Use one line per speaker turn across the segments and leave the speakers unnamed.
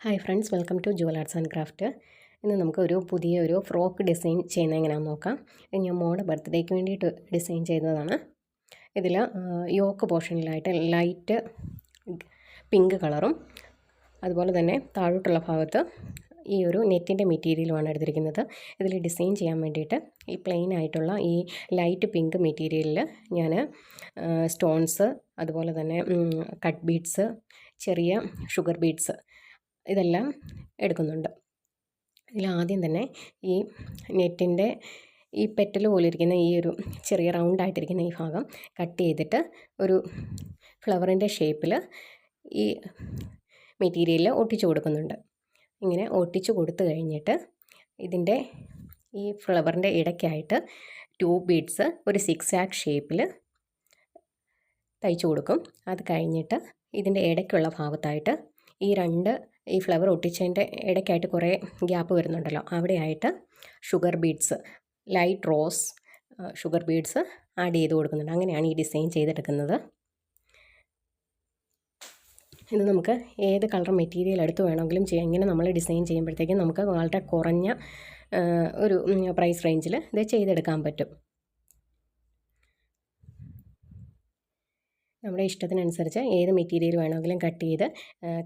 Hi friends welcome to jewel arts and craft ഇന്ന് നമുക്ക് ഒരു പുതിയ ഒരു ഫ്രോക്ക് ഡിസൈൻ ചെയ്യുന്നത് എങ്ങനെയാണെന്ന് നോക്കാം. ഞാൻ മോളുടെ ബർത്ത്ഡേക്ക് വേണ്ടിയിട്ട് ഡിസൈൻ ചെയ്തതാണ്. ഇതിൽ യോക്ക് പോർഷനിലായിട്ട് ലൈറ്റ് പിങ്ക് കളറും അതുപോലെ തന്നെ താഴോട്ടുള്ള ഭാഗത്ത് ഈ ഒരു നെറ്റിന്റെ മെറ്റീരിയലുമാണ് എടുത്തിരിക്കുന്നത്. ഇതിൽ ഡിസൈൻ ചെയ്യാൻ വേണ്ടിയിട്ട് ഈ പ്ലെയിൻ ആയിട്ടുള്ള ഈ ലൈറ്റ് പിങ്ക് മെറ്റീരിയലിൽ ഞാൻ സ്റ്റോൺസ് അതുപോലെ തന്നെ കട്ട് ബീഡ്സ് ചെറിയ ഷുഗർ ബീഡ്സ് ഇതെല്ലാം എടുക്കുന്നുണ്ട്. ഇതിൽ ആദ്യം തന്നെ ഈ നെറ്റിന്റെ ഈ പെറ്റൽ പോലെ ഇരിക്കുന്ന ഈ ഒരു ചെറിയ റൗണ്ട് റൗണ്ടായിട്ടിരിക്കുന്ന ഈ ഭാഗം കട്ട് ചെയ്തിട്ട് ഒരു ഫ്ലവറിന്റെ ഷേപ്പിൽ ഈ മെറ്റീരിയലിൽ ഒട്ടിച്ചു കൊടുക്കുന്നുണ്ട്. ഇങ്ങനെ ഒട്ടിച്ചു കൊടുത്തു കഴിഞ്ഞിട്ട് ഇതിന്റെ ഈ ഫ്ലവറിന്റെ ഇടയ്ക്കായിട്ട് ട്യൂബ് ബീഡ്സ് ഒരു സിക്സ് ആക്ക് ഷേപ്പിൽ തയ്ച്ചു കൊടുക്കും. അത് കഴിഞ്ഞിട്ട് ഇതിന്റെ ഇടയ്ക്കുള്ള ഭാഗത്തായിട്ട് ഈ രണ്ട് ഈ ഫ്ലവർ ഒട്ടിച്ചതിന്റെ ഇടയ്ക്കായിട്ട് കുറേ ഗ്യാപ്പ് വരുന്നുണ്ടല്ലോ. അവിടെയായിട്ട് sugar beads light rose sugar beads add ചെയ്ത് കൊടുക്കുന്നുണ്ട്. അങ്ങനെയാണ് ഈ ഡിസൈൻ ചെയ്തെടുക്കുന്നത്. ഇത് നമുക്ക് ഏത് കളർ മെറ്റീരിയൽ എടുത്ത് വേണമെങ്കിലും ചെയ്യാം. ഇങ്ങനെ നമ്മൾ ഡിസൈൻ ചെയ്യുമ്പോഴത്തേക്കും നമുക്ക് വളരെ കുറഞ്ഞ ഒരു പ്രൈസ് റേഞ്ചിൽ ഇത് ചെയ്തെടുക്കാൻ പറ്റും. നമ്മുടെ ഇഷ്ടത്തിനനുസരിച്ച് ഏത് മെറ്റീരിയൽ വേണമെങ്കിലും കട്ട് ചെയ്ത്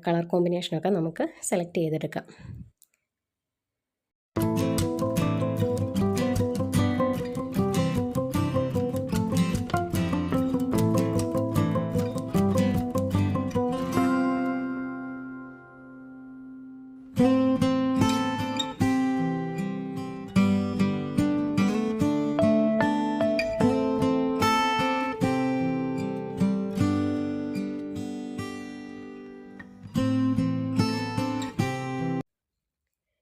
കളർ കോമ്പിനേഷനൊക്കെ നമുക്ക് സെലക്ട് ചെയ്തെടുക്കാം.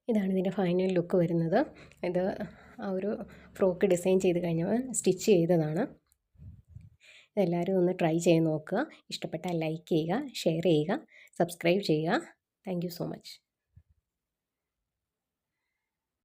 ഇതാണ് ഇതിന്റെ ഫൈനൽ ലുക്ക് വരുന്നത്. ഇത് ആ ഒരു ഫ്രോക്ക് ഡിസൈൻ ചെയ്ത് കഴിഞ്ഞവൻ സ്റ്റിച്ച് ചെയ്തതാണ്. ഇതെല്ലാവരും ഒന്ന് ട്രൈ ചെയ്ത് നോക്കുക. ഇഷ്ടപ്പെട്ടാൽ ലൈക്ക് ചെയ്യുക ഷെയർ ചെയ്യുക സബ്സ്ക്രൈബ് ചെയ്യുക. Thank so much.